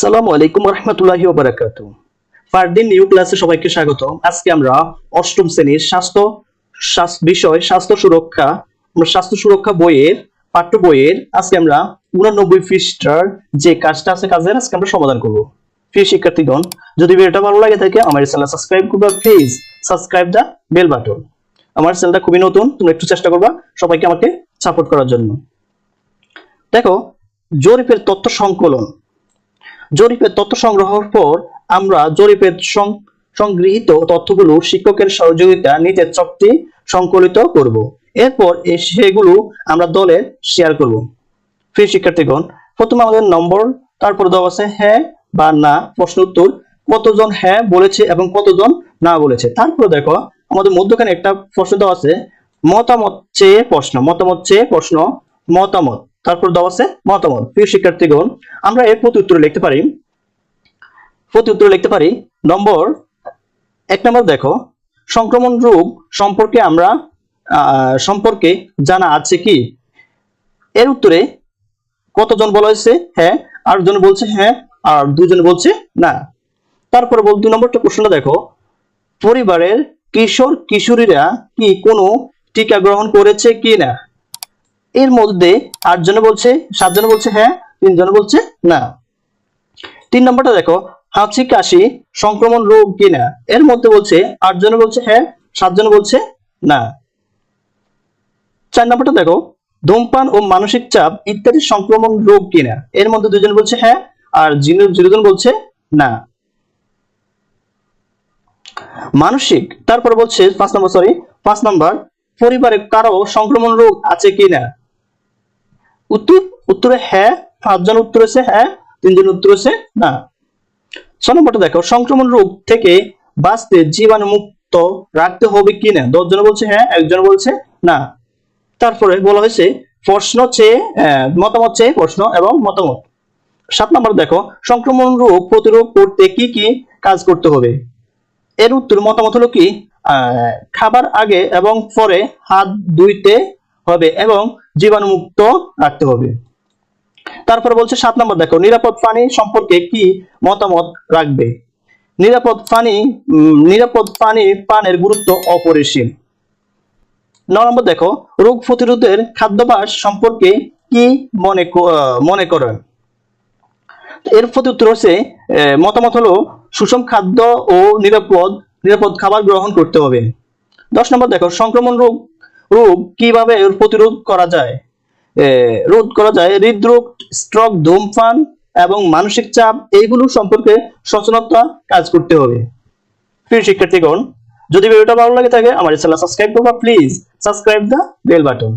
সালামু আলাইকুম ফারদিন নিউ ক্লাসে সবাইকে স্বাগত আজকে আমরা অষ্টম শ্রেণির স্বাস্থ্য বিষয় স্বাস্থ্য সুরক্ষা স্বাস্থ্য সুরক্ষা বইয়ের, পাঠ্য বইয়ের, আজকে আমরা উনানব্বই যে কাজটা আছে কাজের, আজকে আমরা সমাধান করব। শিক্ষার্থীগণ, যদি ভিডিওটা ভালো লাগে থাকে, আমার চ্যানেল সাবস্ক্রাইব করবা প্লিজ সাবস্ক্রাইব বেল বাটন আমার চ্যানেলটা খুবই নতুন তুমি একটু চেষ্টা করবা সবাইকে আমাকে সাপোর্ট করার জন্য। দেখো, জরিপের তথ্য সংকলন। জরিপের তথ্য সংগ্রহের পর আমরা জরিপের সংগৃহীত তথ্যগুলো শিক্ষকের সহযোগিতা নিতে চকটি সংকলিত করব। এরপর সেগুলো আমরা দলে শেয়ার করব। প্রিয় শিক্ষার্থীগণ, প্রথমে আমাদের নম্বর, তারপর দেওয়া আছে হ্যাঁ বা না, প্রশ্ন উত্তর, কতজন হ্যাঁ বলেছে এবং কতজন না বলেছে। তারপর দেখো, আমাদের মধ্যখানে একটা প্রশ্ন দেওয়া আছে, মতামত চেয়ে প্রশ্ন, মতামত চেয়ে প্রশ্ন, মতামত। তারপর দেওয়া আছে মতামত, প্রিয় শিক্ষার্থীগণ, আমরা এর প্রতি উত্তরে লিখতে পারি। প্রতি উত্তরে লিখতে পারি, নম্বর, এক নম্বর দেখো, সংক্রমণ রোগ সম্পর্কে আমরা সম্পর্কে জানা আছে কি? এর উত্তরে কতজন বলা হয়েছে? হ্যাঁ আর জন বলছে হ্যাঁ আর দুজন বলছে না। তারপরে বল, দুই নম্বরটা প্রশ্নটা দেখো, পরিবারের কিশোর কিশোরীরা কি কোনো টিকা গ্রহণ করেছে কি না এর মধ্যে আটজন বলছে, সাতজন বলছে হ্যাঁ তিনজন বলছে না। তিন নম্বরটা দেখো, হাঁচি কাশি, সংক্রমণ রোগ কিনা। এর মধ্যে বলছে, আটজন বলছে হ্যাঁ সাতজন বলছে না। চার নম্বরটা দেখো, ধূমপান ও মানসিক চাপ ইত্যাদি সংক্রমণ রোগ কিনা। এর মধ্যে দুজন বলছে হ্যাঁ আর জিরো- জিরো বলছে না। মানসিক, তারপর বলছে পাঁচ নম্বর সরি পাঁচ নম্বর, পরিবারে কারও সংক্রমণ রোগ আছে কিনা? উত্তর, উত্তরে হ্যাঁ পাঁচজন উত্তর হচ্ছে হ্যাঁ তিনজন উত্তর হচ্ছে না। ছ নম্বরটা দেখো, সংক্রমণ রোগ থেকে বাঁচতে জীবাণু মুক্ত রাখতে হবে কিনা? দশজন বলছে হ্যাঁ একজন বলছে না। তারপরে বলা হয়েছে, প্রশ্ন চেয়ে মতামত চেয়ে প্রশ্ন এবং মতামত। সাত নম্বর দেখো, সংক্রমণ রোগ প্রতিরোধ করতে কি কি কাজ করতে হবে? এর উত্তর মতামত হলো কি খাবার আগে এবং পরে হাত ধুইতে হবে এবং জীবাণুমুক্ত রাখতে হবে। তারপর বলছে সাত নম্বর দেখো, নিরাপদ পানি সম্পর্কে কি মতামত রাখবে? নিরাপদ পানি নিরাপদ পানি পানের গুরুত্ব অপরিসীম। ন নম্বর দেখো, রোগ প্রতিরোধের খাদ্যাভ্যাস সম্পর্কে কি মনে মনে করেন? এর প্রতি উত্তর হচ্ছে মতামত হলো সুষম খাদ্য ও নিরাপদ নিরাপদ খাবার গ্রহণ করতে হবে। দশ নম্বর দেখো, সংক্রমণ রোগ রোগ কীভাবে প্রতিরোধ করা যায়? রোধ করা যায় হৃদরোগ, স্ট্রোক, ধূমপান এবং মানসিক চাপ এইগুলো সম্পর্কে সচেতনতা কাজ করতে হবে। প্রিয় শিক্ষার্থীগণ, যদি ভিডিওটা ভালো লাগে থাকে, আমার চ্যানেল সাবস্ক্রাইব করবা, please subscribe the bell button.